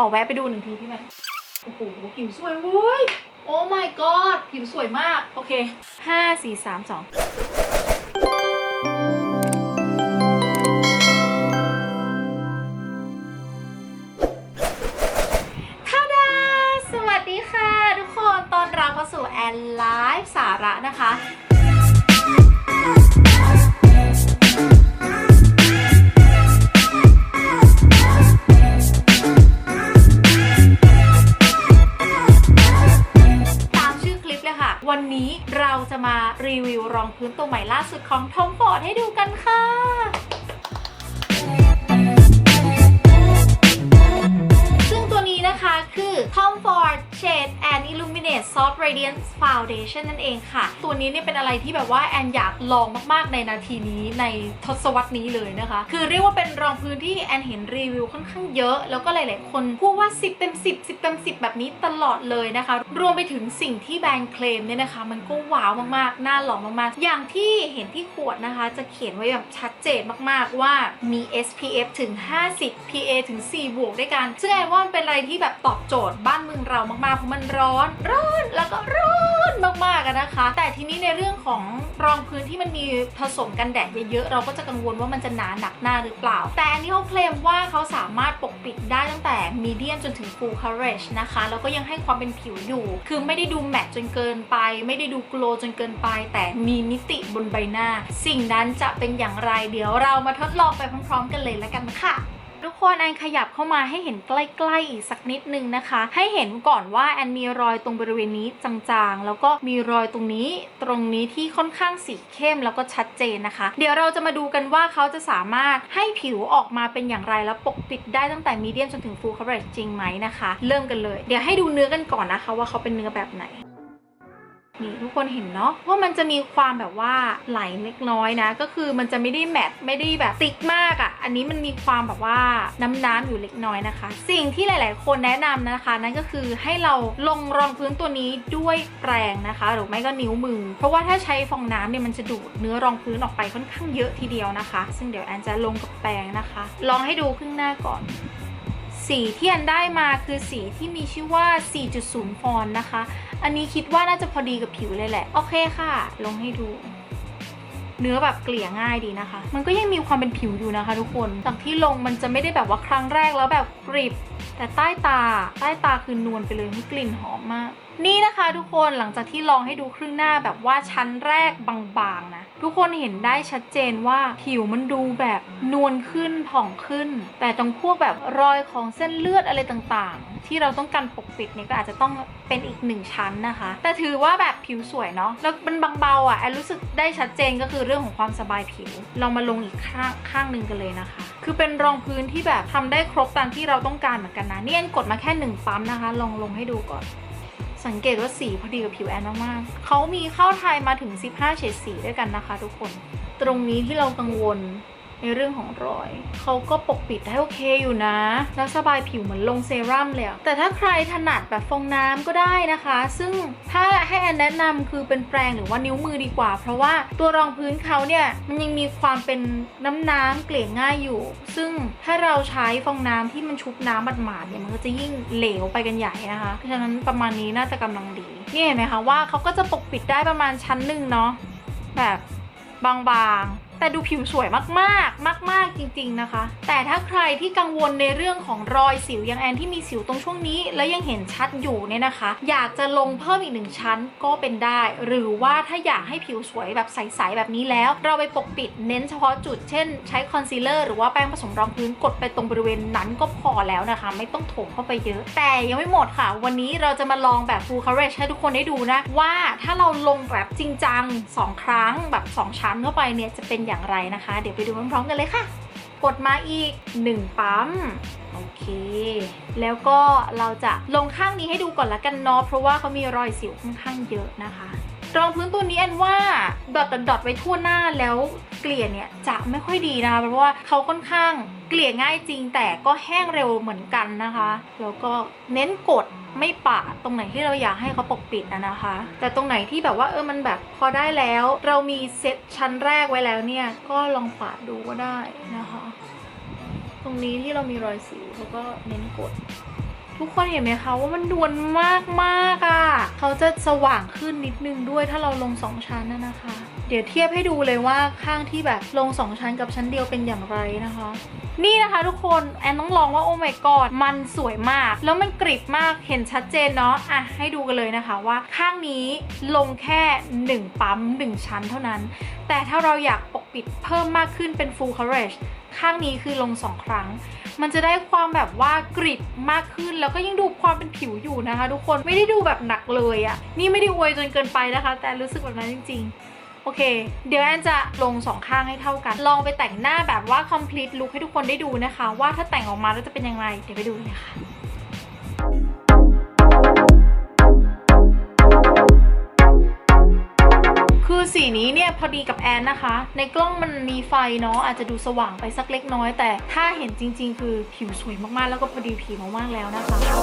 ขอแวะไปดูหนึ่งทีพี่แม่โอ้โหผิวสวยเว้ย โอ้ my god ผิวสวยมาก โอเคห้าสี่สามสองทาดาสวัสดีค่ะ ทุกคนตอนรับเข้าสู่แอนไลฟ์สาระนะคะ จะมารีวิวรองพื้นตัวใหม่ล่าสุดของทอมฟอร์ดให้ดูกันค่ะซึ่งตัวนี้นะคะคือ Tom Ford Shade and Illuminate Soft Radiance Foundation นั่นเองค่ะ ตัวนี้เนี่ยเป็นอะไรที่แบบว่าแอนอยากลองมากๆในนาทีนี้ในทศวรรษนี้เลยนะคะ คือเรียกว่าเป็นรองพื้นที่แอนเห็นรีวิวค่อนข้างเยอะ แล้วก็หลายๆ คนพูดว่า 10 เต็ม 10 10 เต็ม 10 แบบนี้ตลอดเลยนะคะ รวมไปถึงสิ่งที่แบรนด์เคลมเนี่ยนะคะ มันก็ว้าวมากๆ น่าลองมากๆ อย่างที่เห็นที่ขวดนะคะ จะเขียนไว้แบบชัดเจนมากๆว่ามี SPF ถึง 50 PA ถึง 4 บวกด้วยกัน ซึ่งแอนว่ามันเป็นอะไรที่แบบตอบโจทย์บ้านเมืองเรามากๆ เพราะมันร้อนร้อนแล้วก็ร้อนมากๆนะคะ แต่ทีนี้ในเรื่องของรองพื้นที่มันมีผสมกันแดดเยอะๆเราก็จะกังวลว่ามันจะหนาหนักหน้าหรือเปล่า แต่อันนี้เขาเคลมว่าเขาสามารถปกปิดได้ตั้งแต่มีเดียมจนถึง full coverage นะคะแล้วก็ยังให้ความเป็นผิวอยู่ คือไม่ได้ดูแมตต์จนเกินไป ไม่ได้ดูโกลจนเกินไป แต่มีมิติบนใบหน้า สิ่งนั้นจะเป็นอย่างไรเดี๋ยวเรามาทดลองไปพร้อมๆ กันเลยแล้วกันค่ะ ทุกคนแอนขยับเข้ามาให้เห็นใกล้ๆอีกสักนิดนึงนะคะ ให้เห็นก่อนว่าแอนมีรอยตรงบริเวณนี้จางๆ แล้วก็มีรอยตรงนี้ตรงนี้ที่ค่อนข้างสีเข้มแล้วก็ชัดเจนนะคะ เดี๋ยวเราจะมาดูกันว่าเขาจะสามารถให้ผิวออกมาเป็นอย่างไรแล้วปกปิดได้ตั้งแต่มีเดียมจนถึง full coverage จริงไหมนะคะ เริ่มกันเลย เดี๋ยวให้ดูเนื้อกันก่อนนะคะ ว่าเขาเป็นเนื้อแบบไหน นี่ทุกคนเห็นเนาะว่ามันจะมีความแบบว่าไหลเล็กน้อยนะ ก็คือมันจะไม่ได้แมตต์ไม่ได้แบบติกมากอะ่ะ อันนี้มันมีความแบบว่าน้ำน้ำอยู่เล็กน้อยนะคะ สิ่งที่หลาย ๆ คนแนะนำนะคะ นั่นก็คือให้เราลงรองพื้นตัวนี้ด้วยแปรงนะคะ หรือไม่ก็นิ้วมือ เพราะว่าถ้าใช้ฟองน้ำเนี่ยมันจะดูดเนื้อรองพื้นออกไปค่อนข้างเยอะทีเดียวนะคะ ซึ่งเดี๋ยวแอนจะลงกับแปรงนะคะ ลองให้ดูครึ่งหน้าก่อน สีที่แอนได้มาคือสีที่มีชื่อว่า 4.0 ฟอนนะคะ อันนี้คิดว่าน่าจะพอดีกับผิวเลยแหละ โอเคค่ะ ลงให้ดู เนื้อแบบเกลี่ยง่ายดีนะคะ มันก็ยังมีความเป็นผิวอยู่นะคะ ทุกคนจากที่ลงมันจะไม่ได้แบบว่าครั้งแรกแล้วแบบกริบ แต่ใต้ตา ใต้ตาคือนวลไปเลยมีกลิ่นหอมมาก นี่นะคะทุกคนหลังจากที่ลองให้ดูครึ่งหน้าแบบว่าชั้นแรกบางๆนะทุกคนเห็นได้ชัดเจนว่าผิวมันดูแบบนวลขึ้นผ่องขึ้น แต่ตรงพวกแบบรอยของเส้นเลือดอะไรต่างๆ ที่เราต้องการปกปิดเนี่ยก็อาจจะต้องเป็นอีกหนึ่งชั้นนะคะ แต่ถือว่าแบบผิวสวยเนาะแล้วมันบางเบาอะแอนรู้สึกได้ชัดเจนก็คือเรื่องของความสบายผิว เรามาลงอีกข้างข้างหนึ่งกันเลยนะคะ คือเป็นรองพื้นที่แบบทำได้ครบตามที่เราต้องการเหมือนกันนะนี่แอนกดมาแค่หนึ่งปั๊มนะคะ ลองลงให้ดูก่อนสังเกตว่าสีพอดีกับผิวแอนมากๆเขามีเข้าไทยมาถึง 15 เฉดสีด้วยกันนะคะ ทุกคน ตรงนี้ที่เรากังวล ในเรื่องของรอย เขาก็ปกปิดได้โอเคอยู่นะ แล้วสบายผิวเหมือนลงเซรั่มเลยแต่ถ้าใครถนัดแบบฟองน้ำก็ได้นะคะ ซึ่งถ้าให้แอนแนะนำคือเป็นแปรงหรือว่านิ้วมือดีกว่า เพราะว่าตัวรองพื้นเขาเนี่ยมันยังมีความเป็นน้ำน้ำๆเกลี่ยง่ายอยู่ ซึ่งถ้าเราใช้ฟองน้ำที่มันชุบน้ำหมาดๆเนี่ยมันก็จะยิ่งเหลวไปกันใหญ่นะคะเพราะฉะนั้นประมาณนี้น่าจะกำลังดีนี่เห็นไหมคะว่าเขาก็จะปกปิดได้ประมาณชั้นหนึ่งเนาะแบบบางๆ แต่ดูผิวสวยมากๆ มาก ๆ จริง ๆ นะคะ แต่ถ้าใครที่กังวลในเรื่องของรอยสิวย่างแอนที่มีสิวตรงช่วงนี้ แล้วยังเห็นชัดอยู่เนี่ยนะคะ อยากจะลงเพิ่มอีกหนึ่งชั้นก็เป็นได้ หรือว่าถ้าอยากให้ผิวสวยแบบใส ๆ แบบนี้แล้ว เราไปปกปิดเน้นเฉพาะจุด เช่น ใช้คอนซีลเลอร์หรือว่าแป้งผสมรองพื้นกดไปตรงบริเวณนั้นก็พอแล้วนะคะ ไม่ต้องถมเข้าไปเยอะ แต่ยังไม่หมดค่ะ วันนี้เราจะมาลองแบบ full coverage ให้ทุกคนได้ดูนะว่าถ้าเราลงแบบจริงจังสองครั้งแบบสองชั้นเข้าไปเนี่ยจะเป็นอย่างไรนะคะ เดี๋ยวไปดูพร้อมๆกันเลยค่ะ กดมาอีก 1 ปั๊มโอเค แล้วก็เราจะลงข้างนี้ให้ดูก่อนละกันเนาะเพราะว่าเขามีรอยสิวค่อนข้างเยอะนะคะ รองพื้นตัวนี้แอนว่าดอทดอทไว้ทั่วหน้าแล้วเกลี่ยเนี่ยจะไม่ค่อยดีนะคะเพราะว่าเขาค่อนข้างเกลี่ยง่ายจริง แต่ก็แห้งเร็วเหมือนกันนะคะแล้วก็เน้นกดไม่ปะตรงไหนที่เราอยากให้เขาปกปิดนะนะคะ แต่ตรงไหนที่แบบว่าเออมันแบบพอได้แล้ว เรามีเซตชั้นแรกไว้แล้วเนี่ยก็ลองปะดูก็ได้นะคะ ตรงนี้ที่เรามีรอยสิวแล้วก็เน้นกด ทุกคนเห็นไหมคะว่ามันดวนมากมากๆอะ่ะเขาจะสว่างขึ้นนิดนึงด้วยถ้าเราลงสองชั้นนะนะคะ เดี๋ยวเทียบให้ดูเลยว่าข้างที่แบบลงสองชั้นกับชั้นเดียวเป็นอย่างไรนะคะนี่นะคะทุกคนแอนต้องลองว่าโอ้ my god มันสวยมาก แล้วมันกริบมากเห็นชัดเจนเนาะอะให้ดูกันเลยนะคะว่าข้างนี้ลงแค่ 1 ปั๊ม 1 ชั้นเท่านั้น แต่ถ้าเราอยากปกปิดเพิ่มมากขึ้นเป็น full coverage ข้างนี้คือลง2ครั้ง มันจะได้ความแบบว่ากริบมากขึ้น แล้วก็ยังดูความเป็นผิวอยู่นะคะ ทุกคนไม่ได้ดูแบบหนักเลยอะนี่ไม่ได้อวยจนเกินไปนะคะ แต่รู้สึกแบบนั้นจริง ๆโอเค เดี๋ยวแอนจะลงสองข้างให้เท่ากัน ลองไปแต่งหน้าแบบว่า complete look ให้ทุกคนได้ดูนะคะ ว่าถ้าแต่งออกมาแล้วจะเป็นยังไง เดี๋ยวไปดูเลยค่ะ คือสีนี้เนี่ยพอดีกับแอนนะคะ ในกล้องมันมีไฟเนาะอาจจะดูสว่างไปสักเล็กน้อย แต่ถ้าเห็นจริง ๆ คือผิวสวยมากๆ แล้วก็พอดีผิวมากๆแล้วนะคะและ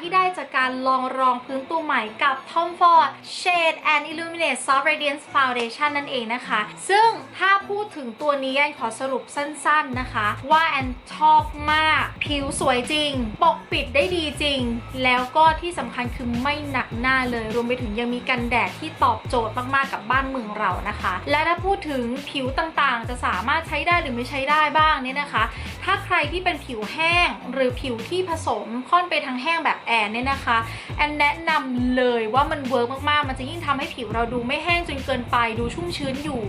ที่ได้จากการลองรองพื้นตัวใหม่กับ Tom Ford Shade and Illuminate Soft Radiance Foundation นั่นเองนะคะ ซึ่งถ้าพูดถึงตัวนี้แอนขอสรุปสั้นๆนะคะ ว่าแอนชอบมาก ผิวสวยจริง ปกปิดได้ดีจริง แล้วก็ที่สำคัญคือไม่หนักหน้าเลย รวมไปถึงยังมีกันแดดที่ตอบโจทย์มากๆกับบ้านเมืองเรานะคะ และถ้าพูดถึงผิวต่างๆ จะสามารถใช้ได้หรือไม่ใช้ได้บ้างเนี่ยนะคะ ถ้าใครที่เป็นผิวแห้งหรือผิวที่ผสมค่อนไปทางแห้งแบบแอนเนี่ยนะคะแอนแนะนำเลยว่ามันเวิร์กมากๆ มันจะยิ่งทำให้ผิวเราดูไม่แห้งจนเกินไปดูชุ่มชื้นอยู่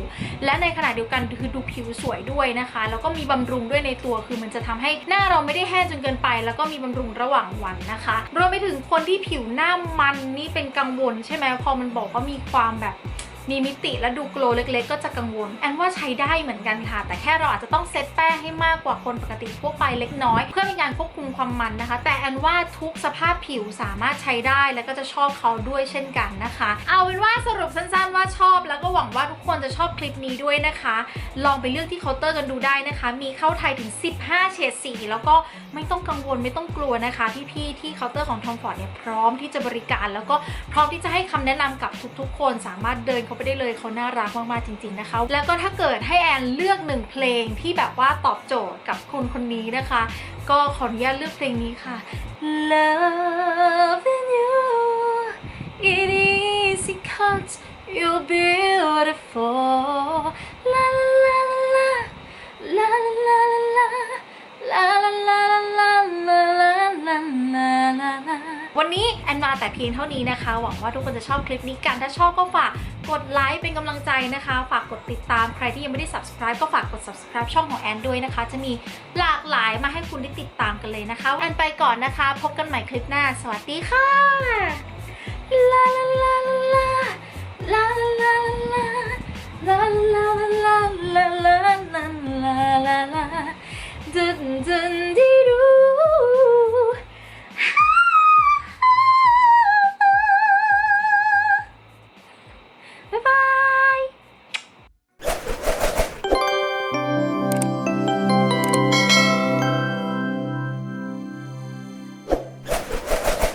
และในขณะเดียวกันคือดูผิวสวยด้วยนะคะ แล้วก็มีบำรุงด้วยในตัวคือมันจะทำให้หน้าเราไม่ได้แห้งจนเกินไป แล้วก็มีบำรุงระหว่างวันนะคะรวมไปถึงคนที่ผิวหน้ามันนี่เป็นกังวลใช่ไหมพอมันบอกว่ามีความแบบ มีมิติและดูโกลเล็กๆ ก็จะกังวล แอนว่าใช้ได้เหมือนกันค่ะ แต่แค่เราอาจจะต้องเซตแป้งให้มากกว่าคนปกติทั่วไปเล็กน้อย เพื่อเป็นการควบคุมความมันนะคะ แต่แอนว่าทุกสภาพผิวสามารถใช้ได้แล้วก็จะชอบเขาด้วยเช่นกันนะคะ เอาเป็นว่าสรุปสั้นๆว่าชอบ แล้วก็หวังว่าทุกคนจะชอบคลิปนี้ด้วยนะคะ ลองไปเลือกที่เคาน์เตอร์กันดูได้นะคะ มีเข้าไทยถึง 15 เฉดสีแล้วก็ไม่ต้องกังวลไม่ต้องกลัวนะคะพี่ๆที่เคาน์เตอร์ของทอมฟอร์ดเนี่ยพร้อมที่จะบริการ แล้วก็พร้อมที่จะให้คำแนะนำกับทุกๆ คนสามารถเดินเข้าไปได้เลยเขาน่ารักมากๆจริง ๆนะคะ แล้วก็ถ้าเกิดให้แอนเลือกหนึ่งเพลงที่แบบว่าตอบโจทย์กับคนคนนี้นะคะ ก็ขออนุญาตเลือกเพลงนี้ค่ะ Loving you it is because you're beautiful la la la la la la la la la la la วันนี้แอนมาแต่เพียงเท่านี้นะคะ หวังว่าทุกคนจะชอบคลิปนี้กัน ถ้าชอบก็ฝากกดไลค์เป็นกำลังใจนะคะ ฝากกดติดตามใครที่ยังไม่ได้ subscribe ก็ฝากกด subscribe ช่องของแอนด้วยนะคะ จะมีหลากหลายมาให้คุณได้ติดตามกันเลยนะคะแอนไปก่อนนะคะ พบกันใหม่คลิปหน้า สวัสดีค่ะลาลาลาลาลาลาลาลาลาลาลาลาลาลาลาลาลา